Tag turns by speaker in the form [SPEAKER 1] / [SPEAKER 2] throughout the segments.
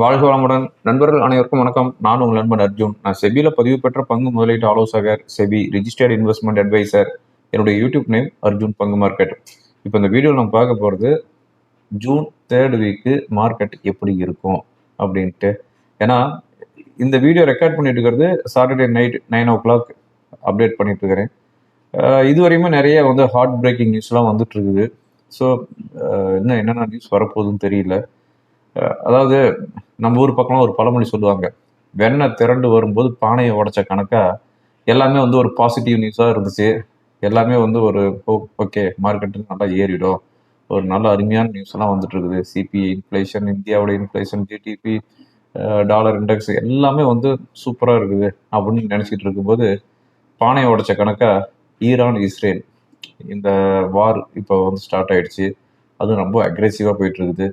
[SPEAKER 1] வாழ்க வளமுடன். நண்பர்கள் அனைவருக்கும் வணக்கம். நான் உங்கள் நண்பன் அர்ஜுன். நான் செபியில் பதிவு பெற்ற பங்கு முதலீட்டு ஆலோசகர் செபி ரிஜிஸ்டர்ட் இன்வெஸ்ட்மெண்ட் அட்வைசர் என்னுடைய யூடியூப் நேம் அர்ஜுன் பங்கு மார்க்கெட் இப்போ இந்த வீடியோ நம்ம பார்க்க போகிறது ஜூன் தேர்ட் வீக்கு மார்க்கெட் எப்படி இருக்கும் அப்படின்ட்டு. ஏன்னா இந்த வீடியோ ரெக்கார்ட் பண்ணிட்டு இருக்கிறது Saturday night nine o'clock update பண்ணிட்டு இருக்கிறேன். இது வரையுமே நிறைய வந்து ஹார்ட் பிரேக்கிங் நியூஸ்லாம் வந்துட்டு இருக்குது. ஸோ இன்னும் என்னென்ன நியூஸ் வரப்போகுதுன்னு தெரியல. அதாவது நம்ம ஊர் பக்கம்லாம் ஒரு பழமொழி சொல்லுவாங்க வெண்ணெய் திரண்டு வரும்போது பானையை உடைச்ச கணக்கா? எல்லாமே வந்து ஒரு பாசிட்டிவ் நியூஸாக இருந்துச்சு. எல்லாமே வந்து ஒரு ஓகே மார்க்கெட்டு நல்லா ஏறிடும். ஒரு நல்ல அருமையான நியூஸ் எல்லாம் வந்துட்டு இருக்குது. சிபிஐ இன்ஃப்ளேஷன் இந்தியாவோட இன்ஃப்ளேஷன் ஜிடிபி டாலர் இண்டெக்ஸ் எல்லாமே வந்து சூப்பராக இருக்குது அப்படின்னு நினச்சிட்டு இருக்கும்போது பானையை உடைச்ச கணக்காக ஈரான் இஸ்ரேல். இந்த வார் இப்போ வந்து ஸ்டார்ட் ஆயிடுச்சு. அதுவும் ரொம்ப அக்ரெசிவாக போயிட்டு இருக்குது.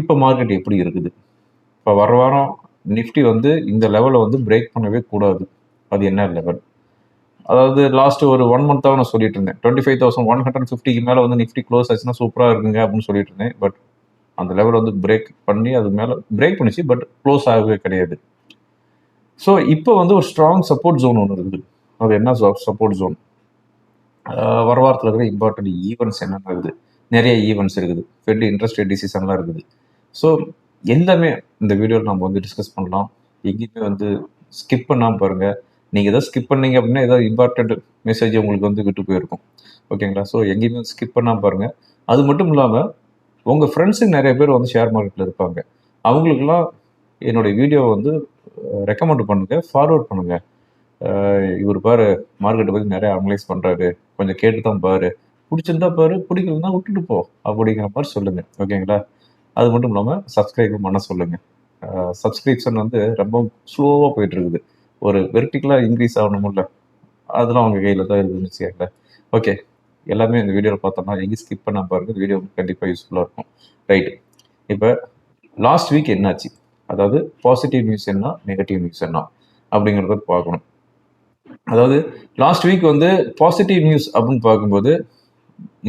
[SPEAKER 1] இப்போ மார்க்கெட் எப்படி இருக்குது? இப்போ வர வாரம் நிஃப்டி வந்து இந்த லெவலை வந்து பிரேக் பண்ணவே கூடாது. அது என்ன லெவல் அதாவது லாஸ்ட் ஒரு ஒன் மந்த்தாக நான் சொல்லிட்டு இருந்தேன். Twenty five thousand one hundred ஃபிஃப்டிக்கு மேலே வந்து நிஃப்டி க்ளோஸ் ஆச்சுன்னா சூப்பராக இருக்குங்க அப்படின்னு சொல்லிட்டு இருந்தேன். பட் அந்த லெவல் வந்து பிரேக் பண்ணி அது மேலே பிரேக் பண்ணிச்சு பட் க்ளோஸ் ஆகவே கிடையாது. ஸோ இப்போ வந்து ஒரு ஸ்ட்ராங் சப்போர்ட் ஜோன் ஒன்று இருக்குது. அது என்ன சப்போர்ட் ஜோன் வர வாரத்தில் இருக்கிற இம்பார்ட்டன்ட் ஈவெண்ட்ஸ் என்னென்ன இருக்குது? நிறைய ஈவெண்ட்ஸ் இருக்குது. ஃபெட் இன்ட்ரெஸ்ட் ரேட் டிசிஷன்லாம் இருக்குது. ஸோ எல்லாமே இந்த வீடியோவில் நம்ம வந்து டிஸ்கஸ் பண்ணலாம். எங்கேயுமே வந்து ஸ்கிப் பண்ணாமல் பாருங்கள் நீங்கள் எதாவது ஸ்கிப் பண்ணீங்க அப்படின்னா ஏதாவது இம்பார்ட்டண்ட் மெசேஜ் உங்களுக்கு வந்து விட்டு போயிருக்கும். ஓகேங்களா ஸோ எங்கேயுமே ஸ்கிப் பண்ணாமல் பாருங்கள் அது மட்டும் இல்லாமல் உங்கள் ஃப்ரெண்ட்ஸுக்கு நிறைய பேர் வந்து ஷேர் மார்க்கெட்டில் இருப்பாங்க. அவங்களுக்குலாம் என்னுடைய வீடியோவை வந்து ரெக்கமெண்ட் பண்ணுங்கள் ஃபார்வர்ட் பண்ணுங்கள் இவர் பாரு மார்க்கெட்டை பற்றி நிறைய அனலைஸ் பண்ணுறாரு கொஞ்சம் கேட்டு தான் பாரு. பிடிச்சிருந்தா பாரு பிடிக்கலன்னா விட்டுட்டு போ. அப்படிங்கிற மாதிரி சொல்லுங்கள் ஓகேங்களா அது மட்டும் இல்லாமல் சப்ஸ்கிரைபும் பண்ண சொல்லுங்கள் சப்ஸ்கிரிப்ஷன் வந்து ரொம்ப ஸ்லோவாக போயிட்டு இருக்குது. ஒரு வெர்டிக்கலாக இன்க்ரீஸ் ஆகணுமில்ல அதெல்லாம் அவங்க கையில் தான் இருந்துச்சு வச்சுக்கோங்களேன். ஓகே எல்லாமே இந்த வீடியோவில் பார்த்தோம்னா எங்கேயும் ஸ்கிப் பண்ண பாருங்க. வீடியோ கண்டிப்பாக யூஸ்ஃபுல்லாக இருக்கும். ரைட் இப்போ லாஸ்ட் வீக் என்னாச்சு? அதாவது பாசிட்டிவ் நியூஸ் என்ன நெகட்டிவ் நியூஸ் என்ன அப்படிங்கிறத பார்க்கணும். அதாவது லாஸ்ட் வீக் வந்து பாசிட்டிவ் நியூஸ் அப்படின்னு பார்க்கும்போது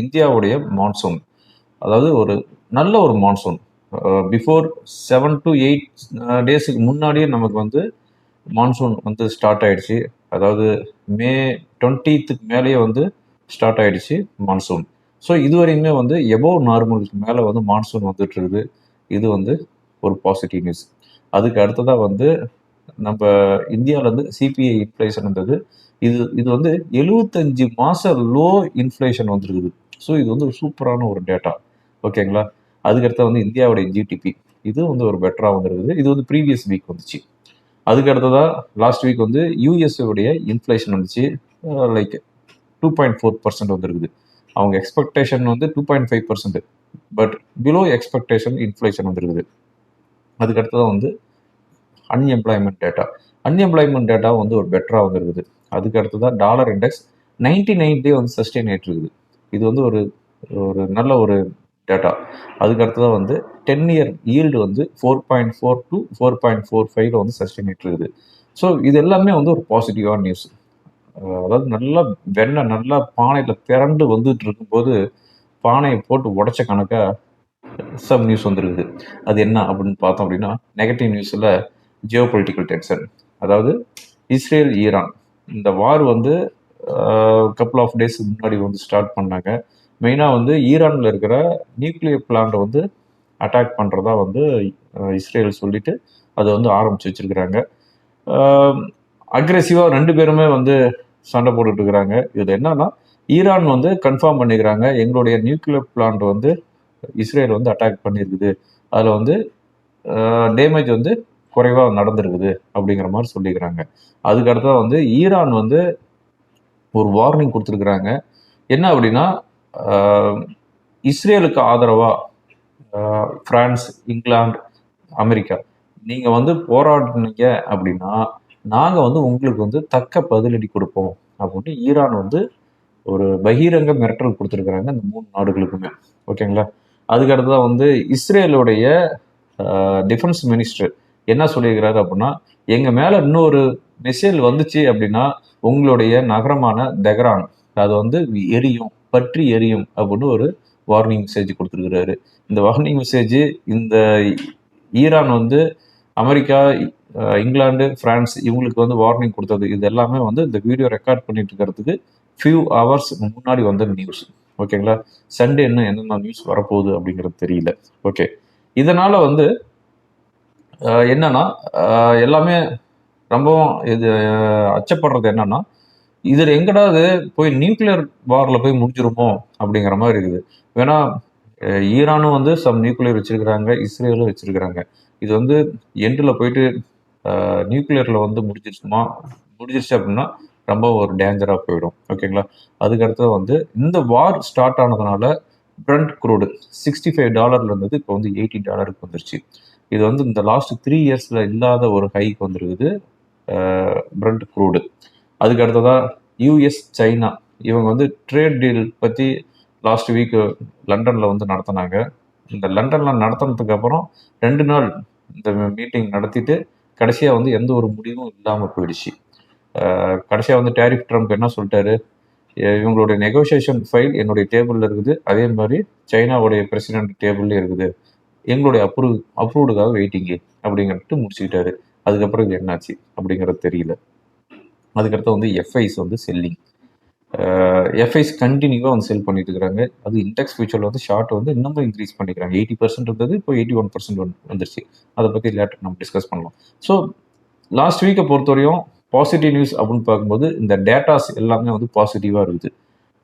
[SPEAKER 1] இந்தியாவுடைய மான்சூன் அதாவது ஒரு நல்ல ஒரு monsoon before seven to eight டேஸுக்கு முன்னாடியே நமக்கு வந்து மான்சூன் வந்து ஸ்டார்ட் ஆயிடுச்சு. அதாவது மே டுவெண்ட்டீத்துக்கு மேலேயே வந்து ஸ்டார்ட் ஆயிடுச்சு மான்சூன் ஸோ இது வரையுமே வந்து எபோவ் நார்மலுக்கு மேலே வந்து மான்சூன் வந்துட்டு இருக்குது இது வந்து ஒரு பாசிட்டிவ் நியூஸ் அதுக்கு அடுத்ததாக வந்து நம்ம இந்தியாவிலேருந்து சிபிஐ இன்ஃப்ளேஷன் இருந்தது இது இது வந்து எழுபத்தஞ்சு மாதம் லோ இன்ஃப்ளேஷன் வந்துருக்குது. ஸோ இது வந்து சூப்பரான ஒரு டேட்டா ஓகேங்களா? அதுக்கடுத்து வந்து இந்தியாவுடைய ஜிடிபி இது வந்து ஒரு பெட்டராக வந்துருக்குது இது வந்து ப்ரீவியஸ் வீக் வந்துச்சு. அதுக்கு அடுத்ததாக லாஸ்ட் வீக் வந்து யூஎஸ்ஏவுடைய உடைய இன்ஃப்ளேஷன் வந்துச்சு. Like two point four percent வந்துருக்குது. அவங்க எக்ஸ்பெக்டேஷன் வந்து two point five percent but below expectation inflation வந்துருக்குது. அதுக்கு அடுத்ததாக வந்து அன்எம்ப்ளாய்மெண்ட் டேட்டா அன்எம்ப்ளாய்மெண்ட் டேட்டா வந்து ஒரு பெட்டராக வந்துருக்குது. அதுக்கு அடுத்ததாக dollar index ninety nine day வந்து சஸ்டெயின் ஆகிட்டு இருக்குது. இது வந்து ஒரு ஒரு நல்ல ஒரு டேட்டா அதுக்கு வந்து டென் இயர் ஈல்டு வந்து four point four to four point four ஃபைவ்ல வந்து சஸ்டெயின் இருக்குது. ஸோ இது எல்லாமே வந்து ஒரு பாசிட்டிவான நியூஸ் அதாவது நல்லா வெண்ணெய் நல்லா பானையில் திரண்டு வந்துட்டு இருக்கும்போது பானையை போட்டு உடைச்ச கணக்காக சப் நியூஸ் வந்துருக்குது. அது என்ன அப்படின்னு பார்த்தோம் அப்படின்னா நெகட்டிவ் நியூஸில் ஜியோ பொலிட்டிக்கல் டென்ஷன் அதாவது இஸ்ரேல் ஈரான். இந்த வார் வந்து கப்புள் ஆஃப் டேஸ் முன்னாடி வந்து ஸ்டார்ட் பண்ணாங்க. மெயினாக வந்து ஈரானில் இருக்கிற நியூக்ளியர் பிளான்ட்டை வந்து அட்டாக் பண்ணுறதா வந்து இஸ்ரேல் சொல்லிட்டு அதை வந்து ஆரம்பித்து வச்சிருக்கிறாங்க. அக்ரெசிவாக ரெண்டு பேருமே வந்து சண்டை போட்டுட்டு இருக்கிறாங்க. இது என்னன்னா ஈரான் வந்து கன்ஃபார்ம் பண்ணிக்கிறாங்க எங்களுடைய நியூக்ளியர் பிளான்ட் வந்து இஸ்ரேல் வந்து அட்டாக் பண்ணியிருக்குது அதில் வந்து டேமேஜ் வந்து குறைவாக நடந்திருக்குது அப்படிங்கிற மாதிரி சொல்லிக்கிறாங்க. அதுக்கு வந்து ஈரான் வந்து ஒரு வார்னிங் கொடுத்துருக்குறாங்க. என்ன அப்படின்னா இஸ்ரேலுக்கு ஆதரவாக ஃப்ரான்ஸ் இங்கிலாந்து அமெரிக்கா. நீங்கள் வந்து போராடினீங்க அப்படின்னா நாங்கள் வந்து உங்களுக்கு வந்து தக்க பதிலடி கொடுப்போம் அப்படின்னு ஈரான் வந்து ஒரு பகிரங்க மிரட்டல் கொடுத்துருக்குறாங்க இந்த மூணு நாடுகளுக்குமே. ஓகேங்களா? அதுக்கு அடுத்ததாக வந்து இஸ்ரேலுடைய டிஃபென்ஸ் மினிஸ்டர் என்ன சொல்லியிருக்கிறாரு அப்படின்னா எங்கள் மேலே இன்னொரு மிசைல் வந்துச்சு அப்படின்னா உங்களுடைய நகரமான தெஹ்ரான் அது வந்து எரியும். பற்றி எரியும் அப்படின்னு ஒரு வார்னிங் மெசேஜ் கொடுத்துருக்கிறாரு. இந்த வார்னிங் மெசேஜ் இந்த ஈரான் வந்து அமெரிக்கா இங்கிலாந்து பிரான்ஸ் இவங்களுக்கு வந்து வார்னிங் கொடுத்தது. இது எல்லாமே வந்து இந்த வீடியோ ரெக்கார்ட் பண்ணிட்டு இருக்கிறதுக்கு ஃபியூ ஹவர்ஸ் முன்னாடி வந்த நியூஸ் ஓகேங்களா சண்டே இன்னும் என்னென்ன நியூஸ் வரப்போகுது அப்படிங்கிறது தெரியல. ஓகே இதனால வந்து என்னன்னா எல்லாமே ரொம்பவும் இது அச்சப்படுறது என்னன்னா இதில் எங்கடாவது போய் நியூக்ளியர் வாரில் போய் முடிஞ்சிருமோ அப்படிங்கிற மாதிரி இருக்குது. வேணா ஈரானும் வந்து சம் நியூக்ளியர் வச்சிருக்கிறாங்க இஸ்ரேலும் வச்சிருக்கிறாங்க. இது வந்து எண்டில் போயிட்டு நியூக்ளியரில் வந்து முடிஞ்சிருச்சுமா முடிஞ்சிருச்சு அப்படின்னா ரொம்ப ஒரு டேஞ்சராக போயிடும். ஓகேங்களா அதுக்கடுத்து வந்து இந்த வார் ஸ்டார்ட் ஆனதுனால பிரண்ட் குரூடு சிக்ஸ்டி ஃபைவ் டாலர்ல இருந்தது இப்போ வந்து எயிட்டி டாலருக்கு வந்துருச்சு. இது வந்து இந்த லாஸ்ட் த்ரீ இயர்ஸில் இல்லாத ஒரு ஹைக் வந்துருக்குது பிரண்ட் குரூடு அதுக்கு அடுத்ததாக யூஎஸ் சைனா இவங்க வந்து ட்ரேட் டீல் பற்றி லாஸ்ட் வீக் லண்டனில் வந்து நடத்தினாங்க. இந்த லண்டனில் நடத்தினதுக்கு அப்புறம் ரெண்டு நாள் இந்த மீட்டிங் நடத்திட்டு கடைசியாக வந்து எந்த ஒரு முடிவும் இல்லாமல் போயிடுச்சு. கடைசியாக வந்து டேரிஃப் ட்ரம்ப் என்ன சொல்லிட்டாரு? இவங்களுடைய நெகோசியேஷன் ஃபைல் என்னுடைய டேபிளில் இருக்குது. அதே மாதிரி சைனாவுடைய பிரசிடென்ட் டேபிள்லேயும் இருக்குது. எங்களுடைய அப்ரூவ் அப்ரூவ்டுக்காக வெயிட்டிங்கு அப்படிங்கிறது முடிச்சுக்கிட்டாரு. அதுக்கப்புறம் இது என்னாச்சு அப்படிங்கிறது தெரியல. அதுக்கடுத்து வந்து எஃப்ஐஸ் வந்து செல்லிங் எஃப்ஐஸ் கண்டினியூவாக வந்து செல் பண்ணிட்டு இருக்கிறாங்க அது இண்டெக்ஸ் ஃபியூச்சரில் வந்து ஷார்ட் வந்து இன்னமும் இன்க்ரீஸ் பண்ணிக்கிறாங்க. எயிட்டி பர்சன்ட் இருந்தது இப்போ எயிட்டி ஒன் பர்சன்ட் வந்துருச்சு. அதை பற்றி லேட்டர் நம்ம டிஸ்கஸ் பண்ணலாம். ஸோ லாஸ்ட் வீக்கை பொறுத்தவரையும் பாசிட்டிவ் நியூஸ் அப்படின்னு பார்க்கும்போது இந்த டேட்டாஸ் எல்லாமே வந்து பாசிட்டிவாக இருக்குது.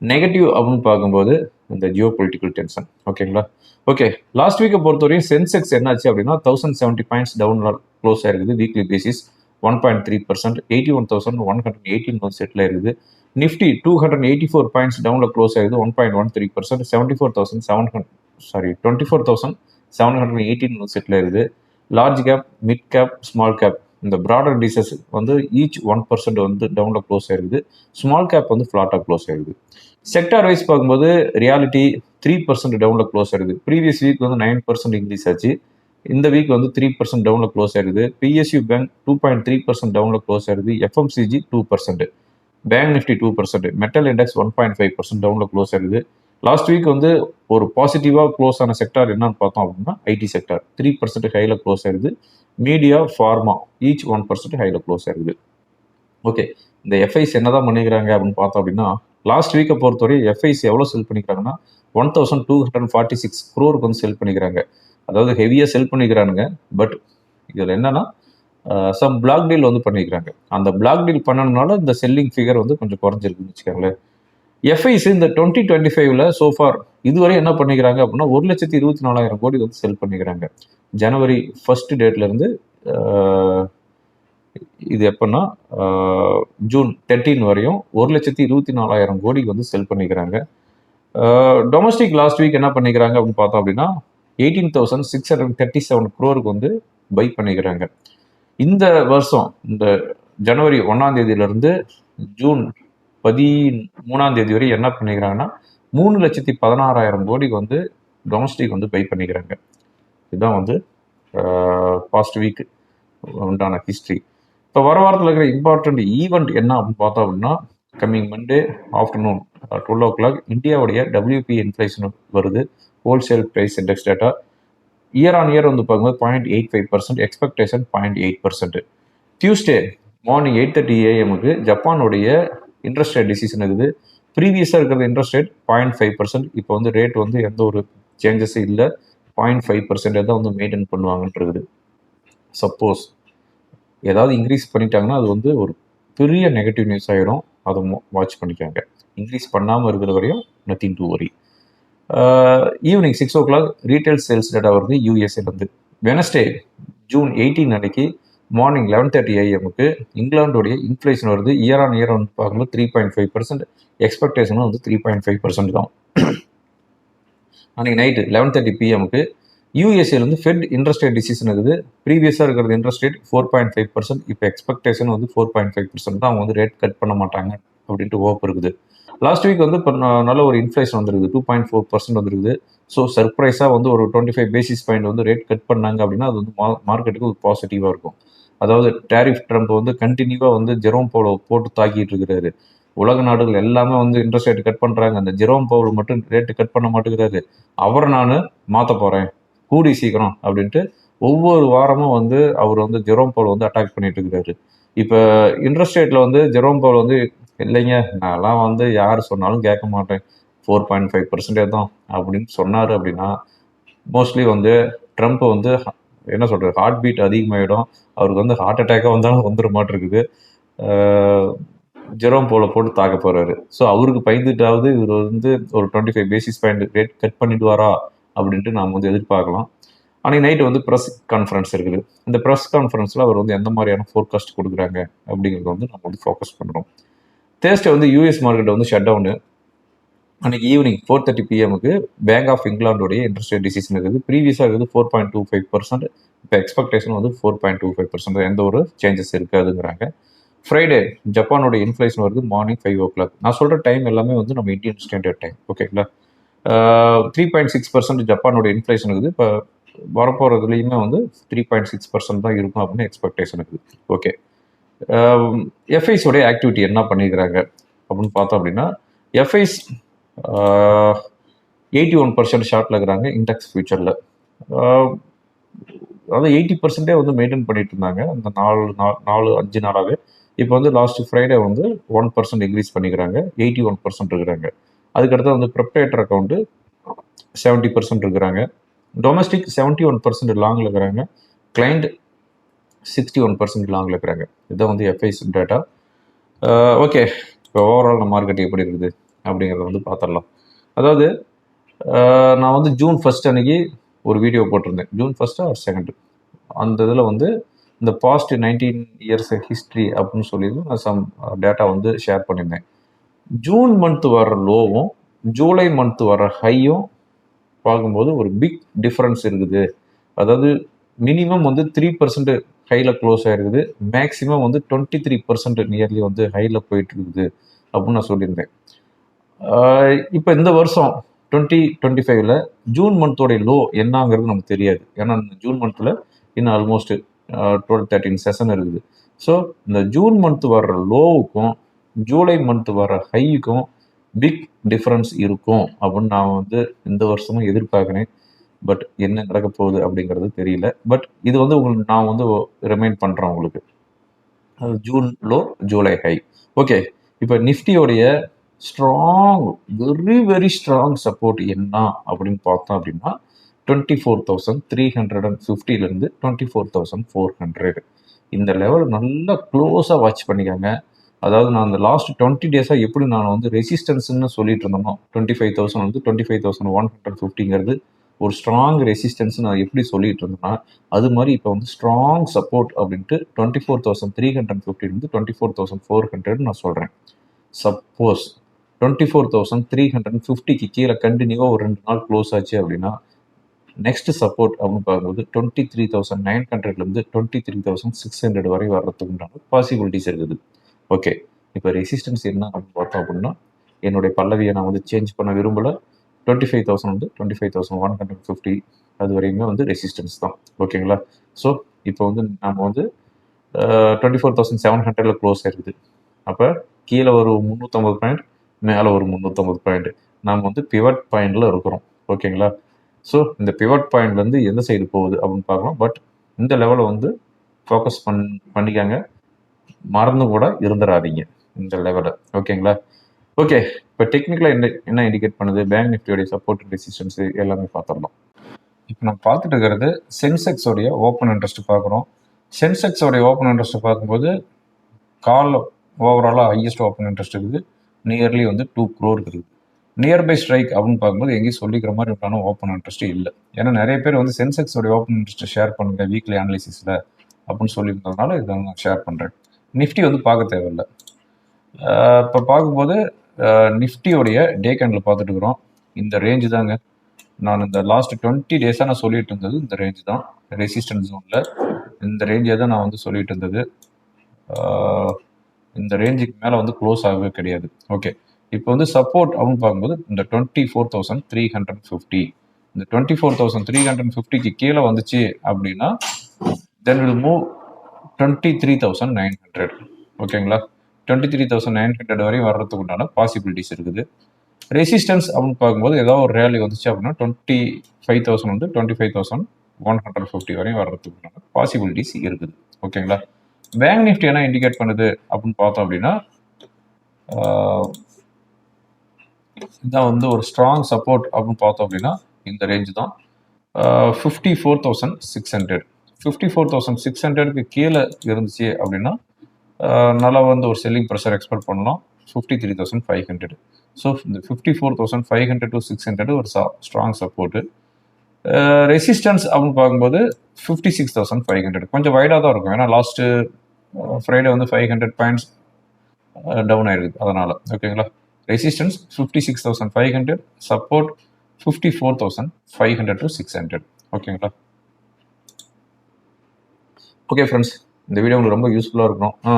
[SPEAKER 1] நெகட்டிவ் அப்படின்னு பார்க்கும்போது இந்த ஜியோ பொலிட்டிக்கல் டென்ஷன் ஓகேங்களா ஓகே லாஸ்ட் வீக்கை பொறுத்தவரையும் சென்செக்ஸ் என்னாச்சு அப்படின்னா thousand seventy points down close ஆயிருக்குது weekly basis one point three percent eighty one thousand one hundred eighteen வந்து செட்டில் இருக்குது Nifty two hundred eighty four points டவுனில் க்ளோஸ் ஆகுது one point one three percent seventy four thousand seven hundred sorry twenty four thousand seven hundred eighteen வந்து settle ஆயிருது. Large cap mid cap small cap இந்த broader indices வந்து each one percent வந்து டவுனில் close ஆயிருக்குது. Small cap வந்து ஃப்ளாட்டாக close ஆயிருக்குது. செக்டார் வைஸ் பார்க்கும்போது ரியாலிட்டி த்ரீ பர்சன்ட் டவுனில் க்ளோஸ் ஆயிருக்குது. ப்ரீவியஸ் வீக் வந்து நைன் பர்சன்ட் இன்க்ரீஸ் ஆச்சு. இந்த வீக் வந்து த்ரீ பர்சன்ட் டவுனில் க்ளோஸ் ஆயிருது. PSU bank two point three percent டவுனில் க்ளோஸ் ஆயிருது. FMCG two percent bank Nifty two percent metal index one point five percent டவுனில் க்ளோஸ் ஆயிருது. லாஸ்ட் வீக் வந்து ஒரு பாசிட்டிவாக க்ளோஸ் ஆன செக்டார் என்னன்னு பார்த்தோம் அப்படின்னா ஐடி செக்டார் த்ரீ பர்சன்ட் ஹையில் க்ளோஸ் ஆயிருது. Media pharma each one percent ஹையில் க்ளோஸ் ஆயிருது. ஓகே இந்த எஃப்ஐஸ் என்ன தான் பண்ணிக்கிறாங்க அப்படின்னு பார்த்தோம் அப்படின்னா லாஸ்ட் வீக்கை பொறுத்தவரை எஃப்ஐஸ் எவ்வளோ sell பண்ணிக்கிறாங்கன்னா one thousand two hundred forty six க்ரோருக்கு வந்து செல் பண்ணிக்கிறாங்க. அதாவது ஹெவியாக செல் பண்ணிக்கிறானுங்க. பட் இதில் என்னன்னா சம் பிளாக் டீல் வந்து பண்ணிக்கிறாங்க. அந்த பிளாக் டீல் பண்ணனால இந்த செல்லிங் ஃபிகர் வந்து கொஞ்சம் குறைஞ்சிருக்குன்னு வச்சுக்கோங்களேன். எஃப்ஐஸ் இந்த டுவெண்ட்டி டுவெண்ட்டி ஃபைவ்ல சோஃபார் இதுவரை என்ன பண்ணிக்கிறாங்க அப்படின்னா ஒரு லட்சத்தி இருபத்தி நாலாயிரம் கோடி வந்து செல் பண்ணிக்கிறாங்க. ஜனவரி ஃபர்ஸ்ட் டேட்லேருந்து இது எப்போன்னா ஜூன் தேர்ட்டீன் வரையும் ஒரு லட்சத்தி இருபத்தி நாலாயிரம் கோடிக்கு வந்து செல் பண்ணிக்கிறாங்க. டொமஸ்டிக் லாஸ்ட் வீக் என்ன பண்ணிக்கிறாங்க அப்படின்னு பார்த்தோம் அப்படின்னா eighteen thousand six hundred thirty seven குரோருக்கு வந்து பை பண்ணிக்கிறாங்க. இந்த வருஷம் இந்த ஜனவரி ஒன்றாந்தேதியிலேருந்து ஜூன் பதிமூணாம் தேதி வரை என்ன பண்ணிக்கிறாங்கன்னா மூணு லட்சத்தி பதினாறாயிரம் கோடிக்கு வந்து டொமஸ்டிக் வந்து பை பண்ணிக்கிறாங்க. இதுதான் வந்து பாஸ்ட் வீக் உண்டான ஹிஸ்ட்ரி இப்போ வர வாரத்தில் இருக்கிற இம்பார்ட்டண்ட் ஈவெண்ட் என்ன அப்படின்னு பார்த்தோம் அப்படின்னா coming Monday afternoon twelve o'clock இந்தியாவுடைய டபிள்யூபி இன்ஃப்ளேஷன் வருது. Wholesale price index data year on year வந்து பார்க்கும்போது point eight five percent expectation point eight percent Tuesday morning eight thirty ஏஎம்க்கு ஜப்பானுடைய இன்ட்ரெஸ்ட் ரேட் டிசிஷன் இருக்குது. ப்ரீவியஸாக இருக்கிற interest rate point five percent இப்போ வந்து ரேட் வந்து எந்த ஒரு சேஞ்சஸும் இல்லை. பாயிண்ட் ஃபைவ் பர்சன்டே தான் வந்து மெயின்டைன் பண்ணுவாங்கன்ட்டு இருக்குது. சப்போஸ் ஏதாவது இன்க்ரீஸ் பண்ணிட்டாங்கன்னா அது வந்து ஒரு பெரிய நெகட்டிவ் நியூஸ் ஆகிடும் அதை வாட்ச் பண்ணிக்காங்க. இன்க்ரீஸ் பண்ணாமல் இருக்கிற வரையும் nothing to worry evening six o'clock retail sales data வருது யூஎஸ்ஏலேருந்து வெனஸ்டே ஜூன் எயிட்டீன் அன்னைக்கு மார்னிங் லெவன் தேர்ட்டி ஏஎம்க்கு இங்கிலாந்துடைய இன்ஃப்ளேஷன் வருது இயர் ஆன் இயர் வந்து பார்க்கும்போது த்ரீ பாயிண்ட் ஃபைவ் பர்சன்ட் எக்ஸ்பெக்டேஷனும் வந்து த்ரீ பாயிண்ட் ஃபைவ் பர்சன்ட் தான். அன்னைக்கு நைட்டு லெவன் தேர்ட்டி பிஎம்க்கு யூஎஸ்ஏல வந்து ஃபெட் இன்ட்ரெஸ்ட் ரேட் டிசிஷன் இருக்குது. ப்ரீவியஸாக இருக்கிறது interest rate four point five percent இப்போ எக்ஸ்பெக்டேஷன் வந்து ஃபோர் பாயிண்ட் ஃபைவ் பர்சன்ட் தான். அவங்க வந்து ரேட் கட் பண்ண மாட்டாங்க அப்படின்ட்டு ஓப் இருக்குது. லாஸ்ட் வீக் வந்து இப்போ நல்ல ஒரு இன்ஃப்ளேஷன் வந்துருக்குது. டூ பாயிண்ட் ஃபோர் பர்சன்ட் வந்துருக்குது. ஸோ சர்ப்ரைஸாக வந்து ஒரு டுவெண்ட்டி ஃபைவ் பேசிஸ் பாயிண்ட் வந்து ரேட் கட் பண்ணாங்க அப்படின்னா அது வந்து மார்க்கெட்டுக்கு ஒரு பாசிட்டிவாக இருக்கும். அதாவது டேரிஃப் ட்ரம்ப் வந்து கண்டினியூவாக வந்து ஜெரோம் பவுல போட்டு தாக்கிட்டு இருக்கிறாரு. உலக நாடுகள் எல்லாமே வந்து இன்ட்ரெஸ்ட் ரேட் கட் பண்ணுறாங்க அந்த ஜெரோம் பவுல் மட்டும் ரேட்டு கட் பண்ண மாட்டேங்கிறாரு. அவரை நான் மாற்ற போகிறேன் கூடி சீக்கிரம் அப்படின்ட்டு ஒவ்வொரு வாரமும் வந்து அவர் வந்து ஜெரோம் பவுல் வந்து அட்டாக் பண்ணிட்டு இருக்கிறாரு. இப்போ இன்ட்ரெஸ்ட் ரேட்டில் வந்து ஜெரோம் பவுல் வந்து இல்லைங்க நான்லாம் வந்து யார் சொன்னாலும் கேட்க மாட்டேன். ஃபோர் பாயிண்ட் ஃபைவ் பர்சன்டேஜ் தான் அப்படின்னு சொன்னார் அப்படின்னா மோஸ்ட்லி வந்து ட்ரம்ப் வந்து என்ன சொல்கிறது ஹார்ட் பீட் அதிகமாகிடும் அவருக்கு வந்து ஹார்ட் அட்டாக்காக வந்தாலும் வந்துட மாட்டிருக்குது. ஜெரோம் போல போட்டு தாக்க போகிறாரு ஸோ அவருக்கு பயந்துட்டாவது இவர் வந்து ஒரு twenty five basis point rate cut பண்ணிடுவாரா அப்படின்ட்டு நாம் வந்து எதிர்பார்க்கலாம். அன்றைக்கி நைட்டு வந்து ப்ரெஸ் கான்ஃபரன்ஸ் இருக்குது. இந்த ப்ரெஸ் கான்ஃபரன்ஸில் அவர் வந்து எந்த மாதிரியான ஃபோர்காஸ்ட் கொடுக்குறாங்க அப்படிங்கிறத வந்து நம்ம வந்து ஃபோக்கஸ் பண்ணுறோம் தேர்ஸ்டே வந்து யூஎஸ் மார்க்கெட் வந்து ஷட் டவுனு அன்றைக்கி ஈவினிங் ஃபோர் தேர்ட்டி பிஎம்க்கு பேங்க் ஆஃப் இங்கிலாண்டோடைய இன்ட்ரெஸ்ட் ரேட் டிசிஷன் இருக்குது. ப்ரீவியஸாக இருக்குது four point two five percent இப்போ எக்ஸ்பெக்டேஷன் வந்து four point two five percent எந்த ஒரு சேஞ்சஸ் இருக்காதுங்கிறாங்க. ஃப்ரைடே ஜப்பானோட இன்ஃப்ளேஷன் வருது மார்னிங் ஃபைவ் ஓ கிளாக் நான் சொல்கிற டைம் எல்லாமே வந்து நம்ம இந்தியன் ஸ்டாண்டர்ட் டைம் ஓகேங்களா த்ரீ பாயிண்ட் சிக்ஸ் பர்சன்ட் ஜப்பானோட இன்ஃப்ளேஷன் இருக்குது. இப்போ வரப்போகிறதுலையுமே வந்து த்ரீ பாயிண்ட் சிக்ஸ் பர்சன்ட் தான் இருக்கும் அப்படின்னு எக்ஸ்பெக்டேஷன் இருக்குது. ஓகே எஃப்ஐஸோடைய ஆக்டிவிட்டி என்ன பண்ணிக்கிறாங்க அப்படின்னு பார்த்தோம் அப்படின்னா எஃப்ஐஸ் எயிட்டி ஒன் பர்சன்ட் ஷார்ட்டில் இருக்கிறாங்க இண்டெக்ஸ் ஃபியூச்சரில் அதாவது எயிட்டி பர்சன்டே வந்து மெயின்டைன் பண்ணிட்டு இருந்தாங்க அந்த நாலு நாலு அஞ்சு நாளாகவே இப்போ வந்து லாஸ்ட் ஃப்ரைடே வந்து ஒன் பர்சன்ட் இன்க்ரீஸ் பண்ணிக்கிறாங்க எயிட்டி ஒன் பர்சன்ட் இருக்கிறாங்க. அதுக்கடுத்து வந்து ப்ரிப்பரேட்டர் அக்கௌண்ட்டு செவன்ட்டி பர்சன்ட் இருக்கிறாங்க. டொமஸ்டிக் செவன்ட்டி ஒன் பர்சன்ட் லாங்கில் இருக்கிறாங்க. கிளைண்ட் சிக்ஸ்டி ஒன் பர்சன்ட் லாங்கில் இருக்கிறாங்க. இதுதான் வந்து எஃப்ஐஸ் டேட்டா ஓகே இப்போ ஓவரால் மார்க்கெட் எப்படி இருக்குது அப்படிங்கிறத வந்து பார்த்துடலாம். அதாவது நான் வந்து ஜூன் ஃபஸ்ட் அன்னைக்கு ஒரு வீடியோ போட்டிருந்தேன். ஜூன் ஃபஸ்ட்டு ஆர் செகண்டு அந்த இதில் வந்து இந்த பாஸ்ட் நைன்டீன் இயர்ஸ் ஹிஸ்ட்ரி அப்படின்னு சொல்லி நான் சம் டேட்டா வந்து ஷேர் பண்ணியிருந்தேன். ஜூன் மந்த் வர லோவும் ஜூலை மந்த் வர ஹையும் பார்க்கும்போது ஒரு பிக் டிஃப்ரென்ஸ் இருக்குது. அதாவது மினிமம் வந்து த்ரீ பர்சன்ட் ஹையில் க்ளோஸ் ஆகிருக்குது மேக்ஸிமம் வந்து டுவெண்ட்டி த்ரீ பர்சன்ட் நியர்லி வந்து ஹையில் போயிட்டுருக்குது அப்படின்னு நான் சொல்லியிருந்தேன். இப்போ இந்த வருஷம் டுவெண்ட்டி டுவெண்ட்டி ஃபைவ்ல ஜூன் மந்தோடைய லோ என்னங்கிறது நமக்கு தெரியாது. ஏன்னா இந்த ஜூன் மந்தில் இன்னும் ஆல்மோஸ்ட் டுவெல் தேர்ட்டின் செஷன் இருக்குது. ஸோ இந்த ஜூன் மந்த் வர்ற லோவுக்கும் ஜூலை மந்த் வர ஹைக்கும் பிக் டிஃப்ரென்ஸ் இருக்கும் அப்படின்னு நான் வந்து இந்த வருஷமும் எதிர்பார்க்குறேன். பட் என்ன நடக்க போகுது அப்படிங்கிறது தெரியல. பட் இது வந்து உங்களுக்கு நான் வந்து ரிமைண்ட் பண்ணுறேன் உங்களுக்கு. June low July high. Okay. இப்போ நிஃப்டியோடைய strong very very strong support என்ன அப்படின்னு பார்த்தோம் அப்படின்னா twenty four thousand three hundred and ஃபிஃப்டிலேருந்து twenty four thousand four hundred இந்த லெவல் நல்லா க்ளோஸாக வாட்ச் பண்ணிக்கோங்க. அதாவது நான் அந்த லாஸ்ட் டுவெண்ட்டி டேஸாக எப்படி நான் வந்து ரெசிஸ்டன்ஸ்னு சொல்லிட்டு இருந்தோம் டுவெண்ட்டி ஃபைவ் தௌசண்ட் வந்து twenty five thousand one hundred ஃபிஃப்டிங்கிறது ஒரு ஸ்ட்ராங் ரெசிஸ்டன்ஸ் நான் எப்படி சொல்லிட்டு இருந்தேன்னா அது மாதிரி இப்போ வந்து ஸ்ட்ராங் சப்போர்ட் அப்படின்ட்டு twenty four thousand three hundred ஃபிஃப்டிலேருந்து twenty four thousand four hundred நான் சொல்கிறேன் suppose twenty four thousand three hundred ஃபிஃப்டிக்கு கீழே கண்டினியூவாக ஒரு ரெண்டு நாள் க்ளோஸ் ஆச்சு அப்படின்னா நெக்ஸ்ட் சப்போர்ட் அப்படின்னு பார்க்கும்போது டுவெண்ட்டி த்ரீ தௌசண்ட் நைன் ஹண்ட்ரட்லேருந்து twenty three thousand six hundred வரை வர்றதுக்கு உண்டான பாசிபிலிட்டிஸ் இருக்குது. ஓகே இப்போ ரெசிஸ்டன்ஸ் என்ன அப்படின்னு பார்த்தோம் அப்படின்னா என்னுடைய பல்லவியை நான் வந்து சேஞ்ச் பண்ண விரும்பலை. டுவெண்ட்டி ஃபைவ் தௌசண்ட் வந்து twenty five thousand one hundred fifty அது வரையுமே வந்து ரெசிஸ்டன்ஸ் தான். ஓகேங்களா ஸோ இப்போ வந்து நம்ம வந்து டுவெண்ட்டி ஃபோர் தௌசண்ட் செவன் ஹண்ட்ரடில் க்ளோஸ் ஆயிருக்குது. அப்போ கீழே ஒரு முந்நூற்றம்பது பாயிண்ட் மேலே ஒரு முந்நூற்றம்பது பாயிண்ட் நாம் வந்து பிவட் பாயிண்டில் இருக்கிறோம். ஓகேங்களா ஸோ இந்த பிவட் பாயிண்ட்லேருந்து எந்த சைடு போகுது அப்படின்னு பார்க்கலாம். பட் இந்த லெவலை வந்து ஃபோக்கஸ் பண் பண்ணிக்காங்க. மறந்து கூட இருந்துடாதீங்க இந்த லெவலை ஓகேங்களா ஓகே இப்போ டெக்னிக்கலாக என்ன என்ன இண்டிகேட் பண்ணுது? பேங்க் நிஃப்டியோடைய சப்போர்ட் ரெசிஸ்டன்ஸ் எல்லாமே பார்த்துடலாம். இப்போ நம்ம பார்த்துட்டு இருக்கிறது சென்செக்ஸோடைய ஓப்பன் இன்ட்ரெஸ்ட் பார்க்குறோம். சென்செக்ஸோடைய ஓப்பன் இன்ட்ரெஸ்ட் பார்க்கும்போது கால் ஓவராலாக ஹையஸ்ட் ஓப்பன் இன்ட்ரெஸ்ட் இருக்குது. நியர்லி வந்து டூ க்ரோர் இருக்குது. நியர்பை ஸ்ட்ரைக் அப்படின்னு பார்க்கும்போது எங்கேயும் சொல்லிக்கிற மாதிரி இருக்கான ஓப்பன் இன்ட்ரெஸ்ட் இல்லை. ஏன்னா நிறைய பேர் வந்து சென்செக்ஸோடைய ஓப்பன் இன்ட்ரெஸ்ட் ஷேர் பண்ணுங்க வீக்லி அனாலிசிஸில் அப்படின்னு சொல்லியிருந்ததுனால இதை நான் ஷேர் பண்ணுறேன் நிஃப்டி வந்து பார்க்க தேவையில்லை. இப்போ பார்க்கும்போது நிஃப்டியோடைய டே கேண்டில் பார்த்துட்டு இருக்கிறோம் இந்த ரேஞ்சு தாங்க. நான் இந்த லாஸ்ட் டுவெண்ட்டி டேஸாக நான் சொல்லிட்டு இருந்தது இந்த ரேஞ்ச் தான். ரெசிஸ்டன்ஸ் ஜோனில் இந்த ரேஞ்சை தான் நான் வந்து சொல்லிட்டு இருந்தது. இந்த ரேஞ்சுக்கு மேலே வந்து க்ளோஸ் ஆகவே கிடையாது. ஓகே இப்போ வந்து சப்போர்ட் அப்படின்னு பார்க்கும்போது இந்த twenty four thousand three hundred fifty இந்த twenty four thousand three hundred ஃபிஃப்டிக்கு கீழே வந்துச்சு அப்படின்னா then will move twenty three thousand nine hundred ஓகேங்களா twenty three thousand nine hundred வரையும் வர்றதுக்கு உண்டான பாசிபிலிட்டிஸ் இருக்குது. ரெசிஸ்டன்ஸ் அப்படின்னு பார்க்கும்போது ஏதாவது ஒரு ரேலி வந்துச்சு அப்படின்னா டுவெண்ட்டி ஃபைவ் தௌசண்ட் வந்து twenty five thousand one hundred fifty வரையும் வர்றதுக்கு பாசிபிலிட்டிஸ் இருக்குது. ஓகேங்களா? பேங்க் நிஃப்டி என்ன இண்டிகேட் பண்ணுது அப்படின்னு பார்த்தோம் அப்படின்னா இதான் வந்து ஒரு ஸ்ட்ராங் சப்போர்ட் அப்படின்னு பார்த்தோம் அப்படின்னா இந்த ரேஞ்ச் தான். Fifty four thousand six hundred fifty four thousand six ஹண்ட்ரடுக்கு கீழே இருந்துச்சு அப்படின்னா நல்லா வந்து ஒரு செல்லிங் ப்ரெஷர் எக்ஸ்பெக்ட் பண்ணலாம். Fifty three thousand five hundred so இந்த fifty four thousand five hundred to six hundred ஒரு ஸ்ட்ராங் சப்போர்ட்டு ரெசிஸ்டன்ஸ் அப்படின்னு பார்க்கும்போது fifty six thousand five hundred கொஞ்சம் வைடாக தான் இருக்கும். ஏன்னா லாஸ்ட்டு ஃப்ரைடே வந்து ஃபைவ் ஹண்ட்ரட் பாயிண்ட்ஸ் டவுன் ஆயிருக்கு. அதனால். ஓகேங்களா resistance fifty six thousand five hundred support fifty four thousand five hundred to six hundred ஓகேங்களா ஓகே ஃப்ரெண்ட்ஸ் இந்த வீடியோ உங்களுக்கு ரொம்ப யூஸ்ஃபுல்லாக இருக்கும் ஆ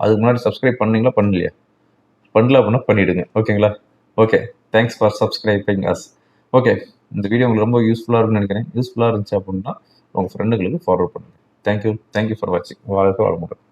[SPEAKER 1] அதுக்கு முன்னாடி சப்ஸ்கிரைப் பண்ணீங்களா? பண்ணலையா. பண்ணல அப்படின்னா பண்ணிவிடுங்க ஓகேங்களா okay thanks for subscribing us okay இந்த வீடியோ உங்களுக்கு ரொம்ப யூஸ்ஃபுல்லாக இருக்குன்னு நினைக்கிறேன். யூஸ்ஃபுல்லாக இருந்துச்சு அப்படின்னா உங்கள் ஃப்ரெண்டுகளுக்கு ஃபார்வர்ட் பண்ணுங்கள் thank you thank you for வாட்சிங் வாழ்க்கை வளமுடன்.